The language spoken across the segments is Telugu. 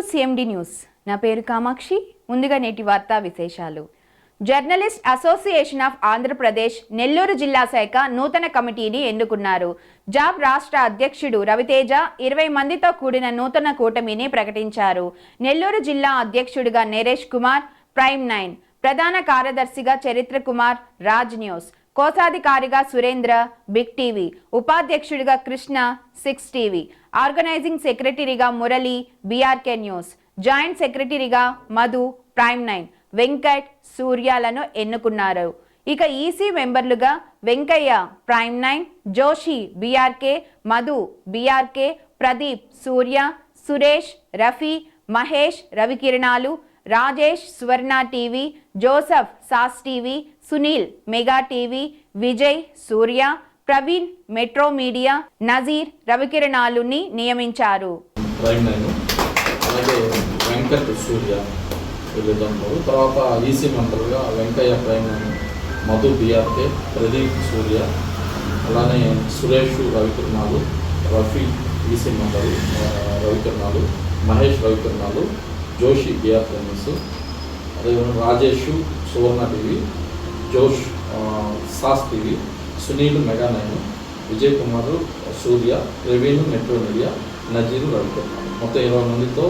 సిఎండి న్యూస్ నా పేరు కామాక్షి. ముందుగా నేటి వార్తా విశేషాలు. Journalist association of Andhra Pradesh Nellore జిల్లా శాఖ నూతన కమిటీని ఎన్నుకున్నారు. జాబ్ రాష్ట్ర అధ్యక్షుడు రవితేజ ఇరవై మందితో కూడిన నూతన కూటమిని ప్రకటించారు. నెల్లూరు జిల్లా అధ్యక్షుడిగా నరేష్ కుమార్ ప్రైమ్ నైన్. ప్రధాన కార్యదర్శిగా చరిత్ర కుమార్ రాజ్ న్యూస్. కోశాధికారిగా సురేంద్ర బిగ్ టీవీ. ఉపాధ్యక్షుడిగా కృష్ణ సిక్స్ టీవీ. ఆర్గనైజింగ్ సెక్రటరీగా మురళి బీఆర్కే న్యూస్. జాయింట్ సెక్రటరీగా మధు ప్రైమ్ నైన్. వెంకట్ సూర్యాలను ఎన్నుకున్నారు. ఇక EC మెంబర్లుగా Venkaiah Prime Nine. Joshi BRK. Madhu BRK. Pradeep Surya. Suresh Rafi. Mahesh Ravikiranalu. Rajesh Suvarna TV Joseph sauce TV Sunil Mega TV Vijay Surya Praveen Metro Media Nazeer రవికిరణాలుని నియమించారు. వెంకట్ సూర్య వీళ్ళిద్దరు తర్వాత ఈసీ మెంబర్గా వెంకయ్య ప్రైమ్ మధు బిఆర్కే ప్రదీప్ సూర్య అలానే సురేష్ రవికిరణాలు రఫీ ఈసీ మెంబరు రవికిరణాలు మహేష్ రవికిరణాలు జోషి గియా ఫేమస్. అదేవిధంగా Rajesh Suvarna TV Josh sauce TV Sunil Mega Nine Vijay Kumar Surya revenue Metro Media Nazeer Ravikiranalu మొత్తం ఇరవై మందితో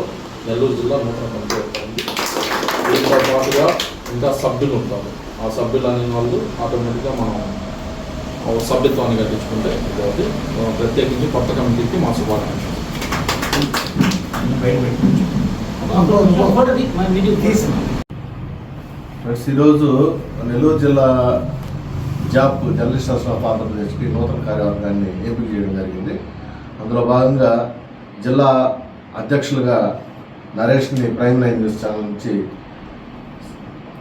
నెల్లూరు జిల్లా నూతన కమిటీ అవుతుంది దీంతో పాటుగా ఇంకా సభ్యులు ఉంటారు. ఆ సభ్యులు అనే వాళ్ళు ఆటోమేటిక్గా మనం సభ్యత్వాన్ని కట్టించుకుంటే ఇది ప్రత్యేకించి కొత్త కమిటీకి మా శుభాకాంక్షలు. ఫ్రెండ్స్ ఈరోజు నెల్లూరు జిల్లా జాబ్ జర్నలిస్ట్ అసోసియేషన్ ఆఫ్ ఆంధ్రప్రదేశ్కి నూతన కార్యవర్గాన్ని ఎంపిక చేయడం జరిగింది. అందులో భాగంగా జిల్లా అధ్యక్షులుగా నరేష్ని ప్రైమ్ నైన్ న్యూస్ ఛానల్ నుంచి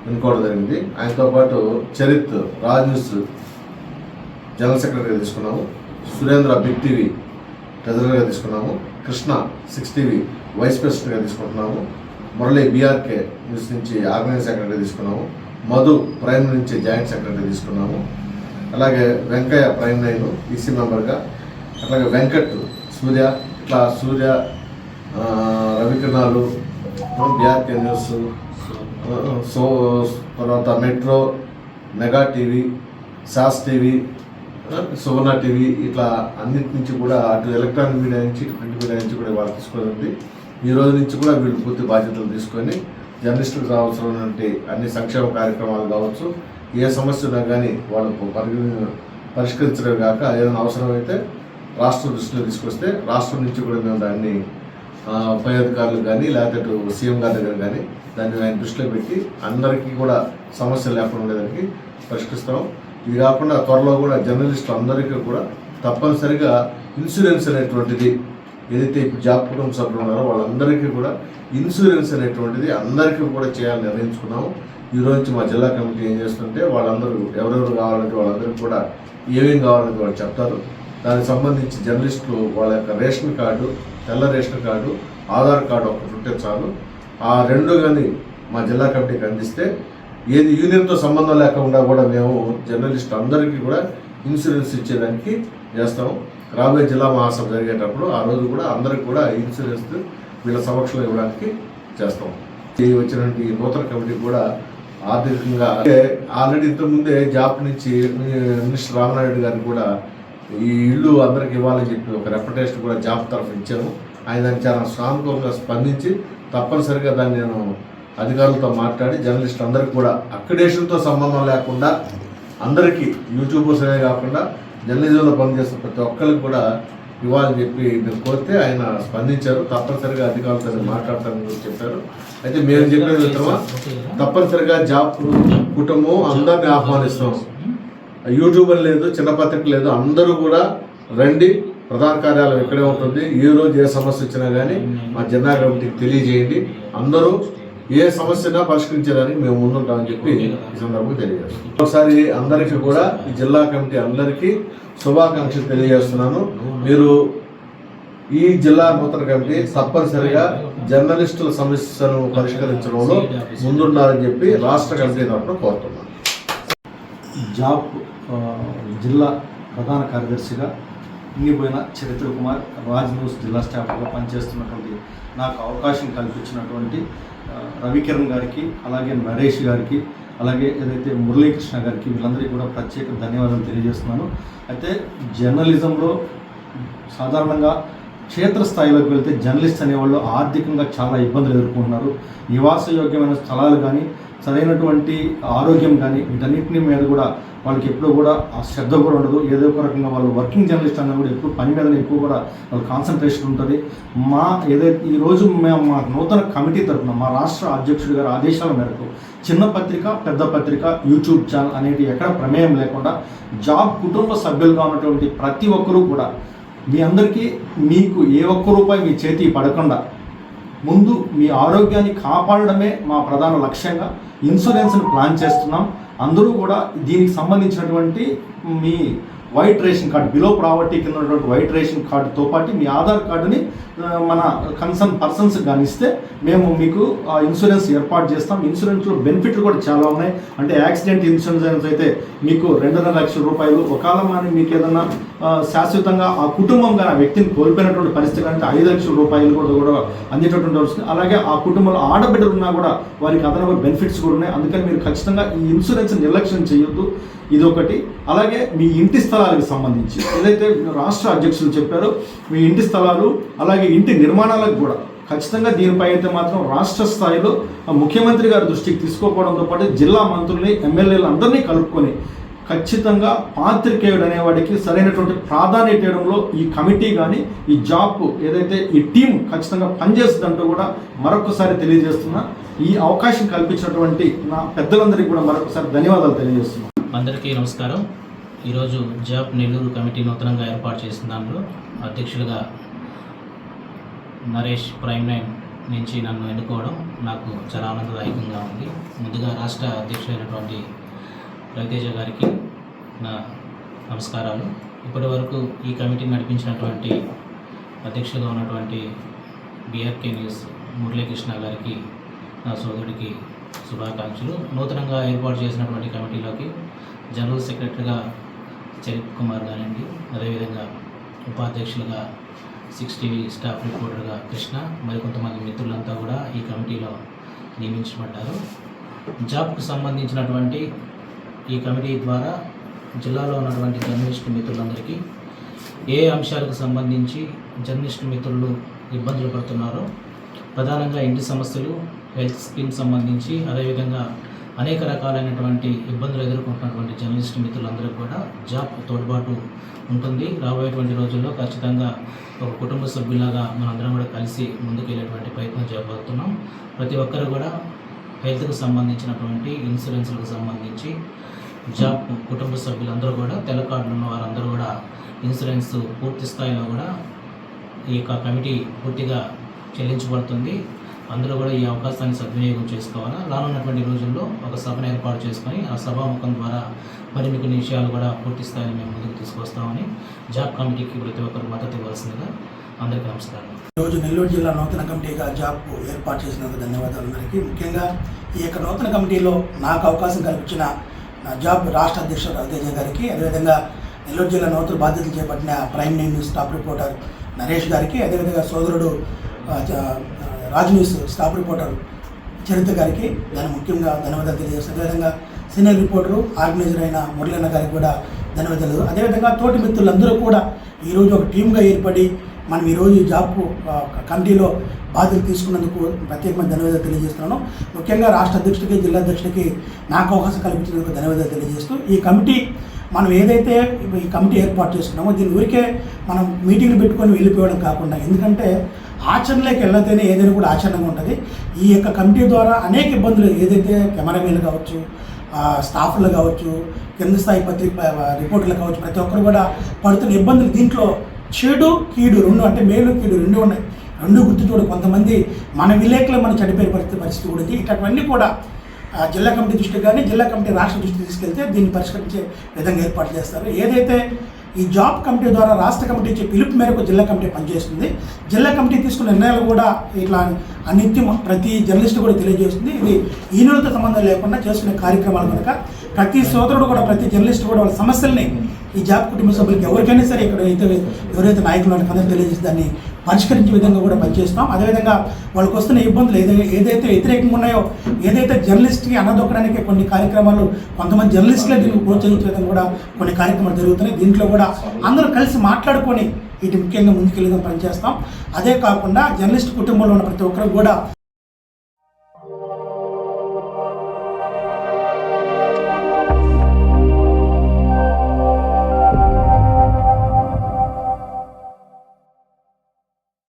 ఎన్నుకోవడం జరిగింది. ఆయనతో పాటు చరిత్ రాజ్ న్యూస్ జనరల్ సెక్రటరీగా తీసుకున్నాము. సురేంద్ర బిగ్ టీవీ ట్రెజరర్గా తీసుకున్నాము. కృష్ణ సిక్స్ టీవీ వైస్ ప్రెసిడెంట్గా తీసుకుంటున్నాము. మురళి బీఆర్కే న్యూస్ నుంచి ఆర్గనైజ్ సెక్రటరీ తీసుకున్నాము. మధు ప్రైమ్ నుంచి జాయింట్ సెక్రటరీ తీసుకున్నాము. అలాగే వెంకయ్య ప్రైమ్ నైన్ ఈసీ మెంబర్గా అలాగే వెంకట్ సూర్య ఇట్లా Surya Ravikiranalu BRK News so తర్వాత మెట్రో మెగా టీవీ సాస్ టీవీ సువర్ణ టీవీ ఇట్లా అన్నిటి నుంచి కూడా అటు ఎలక్ట్రానిక్ మీడియా నుంచి ఇటు ప్రింట్ మీడియా నుంచి కూడా వాళ్ళు తీసుకోవాలండి ఈ రోజు నుంచి కూడా వీళ్ళు పూర్తి బాధ్యతలు తీసుకొని జర్నలిస్టులకు రావాల్సినటువంటి అన్ని సంక్షేమ కార్యక్రమాలు కావచ్చు ఏ సమస్య ఉన్నా కానీ వాళ్ళకు పరిగణ పరిష్కరించడం కాక ఏదైనా అవసరమైతే రాష్ట్ర దృష్టిలో తీసుకొస్తే రాష్ట్రం నుంచి కూడా మేము దాన్ని పై అధికారులు కానీ లేకపోతే అటు సీఎం గారి దగ్గర కానీ దాన్ని ఆయన దృష్టిలో పెట్టి అందరికీ కూడా సమస్యలు లేకుండా ఉండేదానికి పరిష్కరిస్తాం. ఇది కాకుండా త్వరలో కూడా జర్నలిస్టులు అందరికీ కూడా తప్పనిసరిగా ఇన్సూరెన్స్ అనేటువంటిది ఏదైతే ఇప్పుడు జాబ్ కుటుంబ సభ్యులు ఉన్నారో వాళ్ళందరికీ కూడా ఇన్సూరెన్స్ అనేటువంటిది అందరికీ కూడా చేయాలని నిర్ణయించుకున్నాము. ఈ రోజు మా జిల్లా కమిటీ ఏం చేస్తుంటే వాళ్ళందరూ ఎవరెవరు కావాలంటే వాళ్ళందరికీ కూడా ఏమేమి కావాలంటే వాళ్ళు చెప్తారు. దానికి సంబంధించి జర్నలిస్టులు వాళ్ళ యొక్క రేషన్ కార్డు తెల్ల రేషన్ కార్డు ఆధార్ కార్డు ఒకటి ఉంటే చాలు. ఆ రెండు కానీ మా జిల్లా కమిటీకి అందిస్తే ఏది యూనియన్తో సంబంధం లేకుండా కూడా మేము జర్నలిస్ట్ అందరికీ కూడా ఇన్సూరెన్స్ ఇచ్చేదానికి చేస్తాము రాబోయే జిల్లా మహాసభ జరిగేటప్పుడు ఆ రోజు కూడా అందరికి కూడా ఇన్సూరెన్స్ వీళ్ళ సమక్షంలో ఇవ్వడానికి చేస్తాం. ఈ వచ్చినటువంటి నూతన కమిటీ కూడా ఆర్థికంగా అంటే ఆల్రెడీ ఇంతకుముందే జాబ్ నుంచి మినిస్టర్ రామనాయుడు గారికి కూడా ఈ ఇల్లు అందరికి ఇవ్వాలని చెప్పి ఒక రెప్యుటేషన్ కూడా జాబ్ తరఫు ఇచ్చాము ఆయన దానికి చాలా సానుకూలంగా స్పందించి తప్పనిసరిగా దాన్ని నేను అధికారులతో మాట్లాడి జర్నలిస్ట్ అందరికి కూడా అక్రిడేషన్తో సంబంధం లేకుండా అందరికీ యూట్యూబర్సే కాకుండా జర్నలిజంలో పనిచేస్తున్న ప్రతి ఒక్కరికి కూడా ఇవ్వాలని చెప్పి నేను కోరితే ఆయన స్పందించారు. తప్పనిసరిగా అధికారులతో నేను మాట్లాడతానని కూడా చెప్పారు. అయితే మేము చెప్పిన విధంగా తప్పనిసరిగా జాబ్ కుటుంబం అందరిని ఆహ్వానిస్తాం. యూట్యూబర్ లేదు చిన్న పత్రిక లేదు అందరూ కూడా రండి. ప్రధాన కార్యాలయం ఇక్కడే ఉంటుంది ఏ రోజు ఏ సమస్య వచ్చినా కానీ మా జిల్లా కమిటీకి తెలియజేయండి. అందరూ ఏ సమస్యనా పరిష్కరించడానికి మేము ముందుంటామని చెప్పి ఈ సందర్భంగా తెలియజేస్తాం ఒకసారి అందరికీ కూడా ఈ జిల్లా కమిటీ అందరికీ శుభాకాంక్షలు తెలియజేస్తున్నాను. మీరు ఈ జిల్లా నూతన కమిటీ తప్పనిసరిగా జర్నలిస్టుల సమస్యను పరిష్కరించడంలో ముందున్నారని చెప్పి రాష్ట్ర కమిటీ తరఫున కోరుతున్నాను. జాబ్ జిల్లా ప్రధాన కార్యదర్శిగా ఇంగిపోయిన చరిత్ర కుమార్ రాజ్ న్యూస్ జిల్లా స్టాఫ్గా పనిచేస్తున్నటువంటి నాకు అవకాశం కల్పించినటువంటి రవికిరణ్ గారికి అలాగే నరేష్ గారికి అలాగే ఏదైతే మురళీకృష్ణ గారికి వీళ్ళందరికీ కూడా ప్రత్యేక ధన్యవాదాలు తెలియజేస్తున్నాను. అయితే జర్నలిజంలో సాధారణంగా క్షేత్రస్థాయిలోకి వెళ్తే జర్నలిస్ట్ అనేవాళ్ళు ఆర్థికంగా చాలా ఇబ్బందులు ఎదుర్కొంటున్నారు. నివాసయోగ్యమైన స్థలాలు కానీ సరైనటువంటి ఆరోగ్యం కానీ వీటన్నిటిని మీద కూడా వాళ్ళకి ఎప్పుడూ కూడా ఆ శ్రద్ధ కూడా ఉండదు. ఏదో ఒక రకంగా వాళ్ళు వర్కింగ్ జర్నలిస్ట్ అన్న కూడా ఎప్పుడు పని మీదనే ఎక్కువ కూడా వాళ్ళ కాన్సన్ట్రేషన్ ఉంటుంది. మా ఏదైతే ఈరోజు మేము మా నూతన కమిటీ తరఫున మా రాష్ట్ర అధ్యక్షుడి గారి ఆదేశాల మేరకు చిన్న పత్రిక పెద్ద పత్రిక యూట్యూబ్ ఛానల్ అనేవి ఎక్కడ ప్రమేయం లేకుండా జాబ్ కుటుంబ సభ్యులుగా ఉన్నటువంటి ప్రతి ఒక్కరూ కూడా మీ అందరికీ మీకు ఏ ఒక్క రూపాయి మీ చేతి పడకుండా ముందు మీ ఆరోగ్యాన్ని కాపాడడమే మా ప్రధాన లక్ష్యంగా ఇన్సూరెన్స్ని ప్లాన్ చేస్తున్నాం. అందరూ కూడా దీనికి సంబంధించినటువంటి మీ white ration card below poverty కింద ఉన్నటువంటి వైట్ రేషన్ కార్డుతో పాటు మీ ఆధార్ కార్డుని మన కన్సర్న్ పర్సన్స్ కానిస్తే మేము మీకు ఆ ఇన్సూరెన్స్ ఏర్పాటు చేస్తాం. ఇన్సూరెన్స్లో బెనిఫిట్లు కూడా చాలా ఉన్నాయి. అంటే యాక్సిడెంట్ ఇన్సూరెన్స్ అయితే మీకు రెండున్నర లక్షల రూపాయలు ఒకవేళ మరి మీకు ఏదన్నా శాశ్వతంగా ఆ కుటుంబం కానీ ఆ వ్యక్తిని కోల్పోయినటువంటి పరిస్థితి అంటే ఐదు లక్షల రూపాయలు కూడా కూడా అందేటటువంటి వస్తుంది అలాగే ఆ కుటుంబంలో ఆడబిడ్డలు ఉన్నా కూడా వారికి అదనపు బెనిఫిట్స్ కూడా ఉన్నాయి. అందుకని మీరు ఖచ్చితంగా ఈ ఇన్సూరెన్స్ నిర్లక్ష్యం చేయొద్దు. ఇదొకటి. అలాగే మీ ఇంటి స్థలాలకు సంబంధించి ఏదైతే రాష్ట్ర అధ్యక్షులు చెప్పారో మీ ఇంటి స్థలాలు అలాగే ఇంటి నిర్మాణాలకు కూడా ఖచ్చితంగా దీనిపై అయితే మాత్రం రాష్ట్ర స్థాయిలో ముఖ్యమంత్రి గారి దృష్టికి తీసుకోకపోవడంతో పాటు జిల్లా మంత్రుల్ని ఎమ్మెల్యేలు అందరినీ కలుపుకొని ఖచ్చితంగా పాత్రికేయుడు అనేవాడికి సరైనటువంటి ప్రాధాన్యత ఇవ్వడంలో ఈ కమిటీ కానీ ఈ జాబ్ ఏదైతే ఈ టీం ఖచ్చితంగా పనిచేస్తుందంటూ కూడా మరొకసారి తెలియజేస్తున్నా. ఈ అవకాశం కల్పించినటువంటి నా పెద్దలందరికీ కూడా మరొకసారి ధన్యవాదాలు తెలియజేస్తున్నాను అందరికీ నమస్కారం. ఈరోజు జాబ్ నెల్లూరు కమిటీ నూతనంగా ఏర్పాటు చేసిన దాంట్లో అధ్యక్షులుగా నరేష్ ప్రైమ్ నైన్ నుంచి నన్ను ఎన్నుకోవడం నాకు చాలా ఆనందదాయకంగా ఉంది. ముందుగా రాష్ట్ర అధ్యక్షులైనటువంటి రవితేజ గారికి నా నమస్కారాలు. ఇప్పటి వరకు ఈ కమిటీ నడిపించినటువంటి అధ్యక్షులుగా ఉన్నటువంటి బిఆర్కే న్యూస్ మురళీకృష్ణ గారికి నా సోదరుడికి శుభాకాంక్షలు. నూతనంగా ఏర్పాటు చేసినటువంటి కమిటీలోకి జనరల్ సెక్రటరీగా చరిత్ కుమార్ గారండి అదేవిధంగా ఉపాధ్యక్షులుగా సిక్స్ టీవీ స్టాఫ్ రిపోర్టర్గా కృష్ణ మరికొంతమంది మిత్రులంతా కూడా ఈ కమిటీలో నియమించబడ్డారు. జాబ్కు సంబంధించినటువంటి ఈ కమిటీ ద్వారా జిల్లాలో ఉన్నటువంటి జర్నలిస్టు మిత్రులందరికీ ఏ అంశాలకు సంబంధించి జర్నలిస్టు మిత్రులు ఇబ్బందులు పడుతున్నారో ప్రధానంగా ఇంటి సమస్యలు హెల్త్ స్కీమ్ సంబంధించి అదేవిధంగా అనేక రకాలైనటువంటి ఇబ్బందులు ఎదుర్కొంటున్నటువంటి జర్నలిస్ట్ మిత్రులందరికీ కూడా జాబ్ తోడ్పాటు ఉంటుంది. రాబోయేటువంటి రోజుల్లో ఖచ్చితంగా ఒక కుటుంబ సభ్యులాగా మనందరం కూడా కలిసి ముందుకెళ్ళేటువంటి ప్రయత్నం చేయబోతున్నాం. ప్రతి ఒక్కరు కూడా హెల్త్కు సంబంధించినటువంటి ఇన్సూరెన్స్లకు సంబంధించి జాబ్ కుటుంబ సభ్యులందరూ కూడా తెల్ల కార్డులు ఉన్న వారందరూ కూడా ఇన్సూరెన్స్ పూర్తి స్థాయిలో కూడా ఈ యొక్క కమిటీ పూర్తిగా చెల్లించబడుతుంది. అందరూ కూడా ఈ అవకాశాన్ని సద్వినియోగం చేసుకోవాలా? రానున్నటువంటి రోజుల్లో ఒక సభను ఏర్పాటు చేసుకొని ఆ సభాముఖం ద్వారా మరి కొన్ని విషయాలు కూడా పూర్తి స్థాయిని మేము ముందుకు తీసుకొస్తామని జాబ్ కమిటీకి ప్రతి ఒక్కరు మద్దతు ఇవ్వాల్సిందిగా అందరికీ నమస్కారం. ఈరోజు నెల్లూరు జిల్లా నూతన కమిటీగా జాబ్ ఏర్పాటు చేసినందుకు ధన్యవాదాలు అందరికీ. ముఖ్యంగా ఈ యొక్క నూతన కమిటీలో నాకు అవకాశం కల్పించిన నా జాబ్ రాష్ట్ర అధ్యక్షుడు రవితేజ గారికి అదేవిధంగా నెల్లూరు జిల్లా నూతన బాధ్యతలు చేపట్టిన Prime News top reporter Naresh గారికి అదేవిధంగా సోదరుడు రాజ్ న్యూస్ స్టాఫ్ రిపోర్టర్ చరిత్ర గారికి దాని ముఖ్యంగా ధన్యవాదాలు తెలియజేస్తాను అదేవిధంగా సీనియర్ రిపోర్టరు ఆర్గనైజర్ అయిన మురళన్న గారికి కూడా ధన్యవాదాలు. అదేవిధంగా తోటి మిత్రులందరూ కూడా ఈరోజు ఒక టీమ్గా ఏర్పడి మనం ఈరోజు ఈ జాబ్ కమిటీలో బాధ్యత తీసుకున్నందుకు ప్రత్యేకమైన ధన్యవాదాలు తెలియజేస్తున్నాను. ముఖ్యంగా రాష్ట్ర అధ్యక్షుడికి జిల్లా అధ్యక్షుడికి నాకు అవకాశం కల్పించినందుకు ధన్యవాదాలు తెలియజేస్తూ ఈ కమిటీ మనం ఏదైతే ఈ కమిటీ ఏర్పాటు చేసుకున్నామో దీని ఊరికే మనం మీటింగ్లు పెట్టుకొని వెళ్ళిపోవడం కాకుండా ఎందుకంటే ఆచరణలోకి వెళ్ళతేనే ఏదైనా కూడా ఆచరణగా ఉంటుంది. ఈ యొక్క కమిటీ ద్వారా అనేక ఇబ్బందులు ఏదైతే కెమెరామెన్లు కావచ్చు స్టాఫ్లు కావచ్చు కింద స్థాయి పత్రిక రిపోర్టర్లు కావచ్చు ప్రతి ఒక్కరు కూడా పడుతున్న ఇబ్బందులు దీంట్లో చెడు కీడు రెండు అంటే మేలు కీడు రెండు ఉన్నాయి. రెండు గుర్తు చూడ కొంతమంది మన విలేకరులు మనం చనిపోయే పరిస్థితి పరిస్థితి కూడా ఇట్లాంటివన్నీ కూడా జిల్లా కమిటీ దృష్టికి కానీ జిల్లా కమిటీ రాష్ట్ర దృష్టికి తీసుకెళ్తే దీన్ని పరిష్కరించే విధంగా ఏర్పాటు చేస్తారు. ఏదైతే ఈ జాబ్ కమిటీ ద్వారా రాష్ట్ర కమిటీ ఇచ్చే పిలుపు మేరకు జిల్లా కమిటీ పనిచేస్తుంది. జిల్లా కమిటీ తీసుకున్న నిర్ణయాలు కూడా ఇట్లా అనిత్యం ప్రతి జర్నలిస్ట్ కూడా తెలియజేస్తుంది. ఇది ఈనులతో సంబంధం లేకుండా చేసుకునే కార్యక్రమాలు కనుక ప్రతి సోదరుడు కూడా ప్రతి జర్నలిస్ట్ కూడా వాళ్ళ సమస్యల్ని ఈ జాబ్ కుటుంబ సభ్యులకి ఎవరికైనా సరే ఇక్కడ అయితే ఎవరైతే నాయకులు వాళ్ళకి అందరూ తెలియజేసి దాన్ని పరిష్కరించే విధంగా కూడా పనిచేస్తాం. అదేవిధంగా వాళ్ళకు వస్తున్న ఇబ్బందులు ఏదైతే ఏదైతే వ్యతిరేకంగా ఉన్నాయో ఏదైతే జర్నలిస్ట్కి అన్నదొక్కడానికి కొన్ని కార్యక్రమాలు కొంతమంది జర్నలిస్టులే దీనికి ప్రోత్సహించే విధంగా కూడా కొన్ని కార్యక్రమాలు జరుగుతున్నాయి. దీంట్లో కూడా అందరూ కలిసి మాట్లాడుకొని ఇటు ముఖ్యంగా ముందుకెళ్ళి పనిచేస్తాం. అదే కాకుండా జర్నలిస్ట్ కుటుంబంలో ఉన్న ప్రతి ఒక్కరికి కూడా